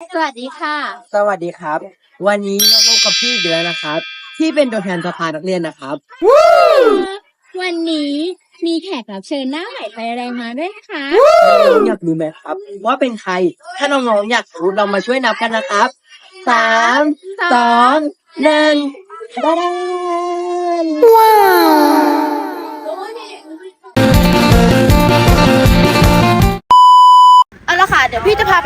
สวัสดีค่ะ สวัสดีครับ วันนี้เราพบกับพี่อีกแล้วนะครับ ที่เป็นตัวแทนสภานักเรียนนะครับ วันนี้มีแขกรับเชิญหน้าใหม่ไฟแรงมาด้วยนะคะ น้องๆอยากรู้ไหมครับ ว่าเป็นใคร ถ้าน้องๆอยากรู้เรามาช่วยนับกันนะครับสามสองหนึ่งได้เอา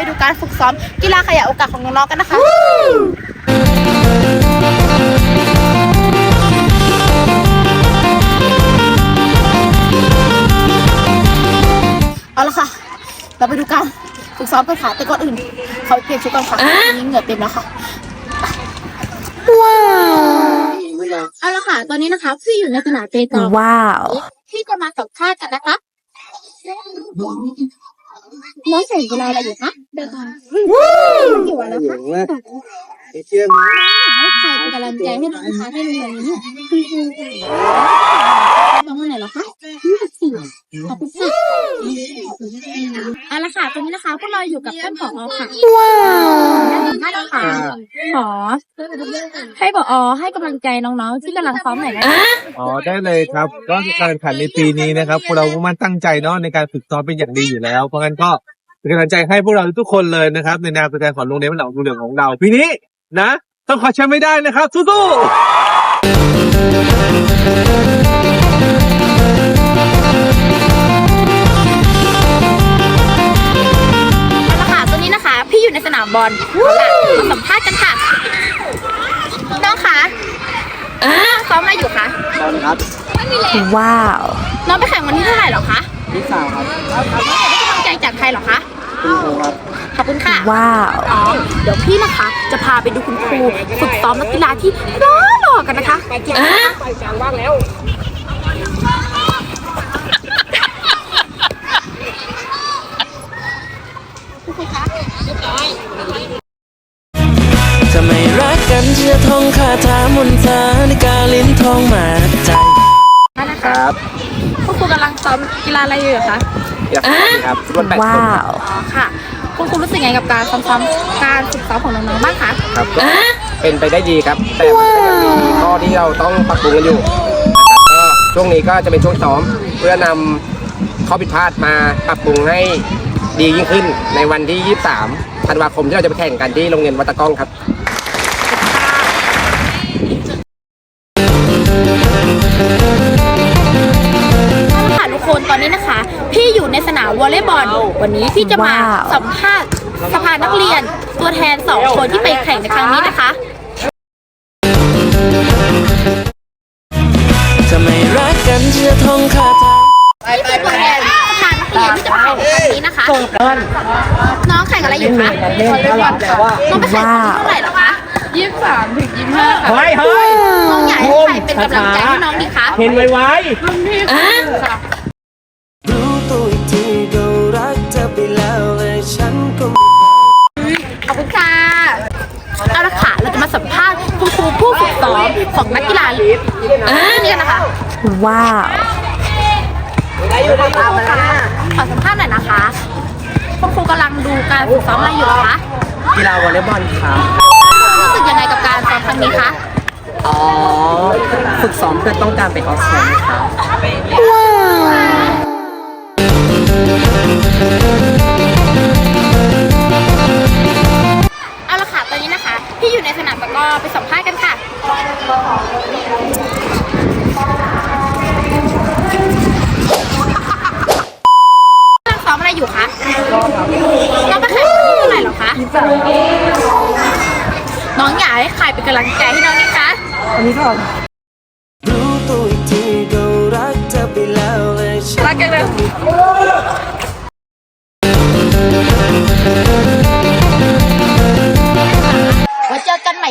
ดี๋ยวพี่จะพาไปดูการฝึกซ้อมกีฬาขยะโอกาสของน้องๆกันนะคะเอาละค่ะ เราไปดูการฝึกซ้อมกันค่ะแต่ก่อนอื่น เขาเปลี่ยนชุดก่อนค่ะนี่เหงื่อเต็มแล้วค่ะเอาละค่ะ ตอนนี้นะคะพี่อยู่ในสนามเปตองว้าว พี่จะมาสัมภาษณ์กันนะคะ น้องใส่กีฬาอะไรอยู่คะเดินทางอยู่แล้วคะเชื่อไหมให้ใครเป็นกำลังใจให้น้องคะให้น้องนี้น้องคนไหนเหรอคะยี่สิบสี่ ขอบคุณค่ะเอาละค่ะตอนนี้นะคะพวกเราอยู่กับท่านผอค่ะว้าวท่านค่ะขอให้ผอให้กำลังใจน้องๆ ที่กำลังซ้อมหน่อยนะอ๋อได้เลยครับ ก็การแข่งขันในปีนี้นะครับพวกเรามุ่งมั่นตั้งใจเนาะในการฝึกซ้อมเป็นอย่างดีอยู่แล้ว เพราะงั้นก็เป็นกำลังใจให้พวกเราทุกคนเลยนะครับ ในนามตัวแทนของโรงเรียนบ้านหนองเหลืองของเราปีนี้นะ ต้องขอแชมป์ไม่ได้นะครับสู้ๆ นี้นะคะพี่อยู่ในสนามบอลเอาล่ะมาสัมภาษณ์กันค่ะ น้องคะซ้อมอะไรอยู่คะตอนครับว้าว น้องไปแข่งวันที่เท่าไหร่เหรอคะพี่สาวครับได้กำลังใจจากใครเหรอคะ คุณครูครับ ขอบคุณค่ะ ว้าว อ๋อ เดี๋ยวพี่นะคะ จะพาไปดูคุณครูฝึกซ้อมนักกีฬาที่หล่อหล่อๆกันนะคะ ไปกันนะคะจะ ฬาอะไรอยู่เหรอคะอยากครับฟุตบอลแปดคนอ๋อค่ะ คุณครูรู้สึกไงกับการซ้อมๆการฝึกซ้อมของน้องๆบ้างคะครับก็เป็นไปได้ดีครับ แต่มันก็ยังมีข้อที่เราต้องปรับปรุงกันอยู่นะครับก็ช่วงนี้ก็จะเป็นช่วงซ้อมเพื่อนำข้อผิดพลาดมาปรับปรุงให้ดียิ่งขึ้นในวันที่ 23ธันวาคมที่เราจะไปแข่งกันที่โรงเรียนวัดตะก้องครับ ค่ะทุกคนตอนนี้นะคะ พี่อยู่ในสนามวอลเลย์บอล วันนี้พี่จะมาสัมภาษณ์สภานักเรียน ตัวแทนสองคนที่ไปแข่งในครั้งนี้นะคะจะไม่รักกันจะท่องคาถา นี่คือตัวแทนสภานักเรียนที่จะมาแข่งในครั้งนี้นะคะน้องแข่งอะไรอยู่คะวอลเลย์บอลค่ะน้องไปแข่งที่เท่าไหร่เหรอคะยี่สิบสามถึงยี่สิบห้าค่ะเฮ้ยเฮ้ยน้องอยากให้ใครเป็นกำลังใจให้น้องดีคะ เห็นไวรู้ ขอบคุณค่ะเอาละค่ะเราจะมาสัมภาษณ์คุณครูผู้ฝึกซ้อมของนักกีฬาลีนี่กันนะคะ ว้าวขอสัมภาษณ์หน่อยนะคะคุณครูกำลังดูการฝึกซ้อมอะไรอยู่เหรอคะกีฬาวอลเลย์บอลครับรู้สึกยังไงกับการซ้อมครั้งนี้คะ อ๋อ ฝึกซ้อมเพื่อต้องการไปออสเตรเลียครับ กำลังซ้อมอะไรอยู่คะน้องไปแข่งที่เท่าไหร่เหรอคะ น้องอยากให้ใครเป็นกำลังใจให้น้องนี่คะ รู้ตัวอีกทีก็รักเธอไปแล้วและฉัน รักกันเลย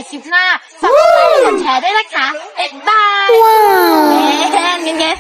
คลิปหน้าฝากกดไลค์กดแชร์ด้วยนะคะ เอ็ดบายว้าวเย้เงี้ย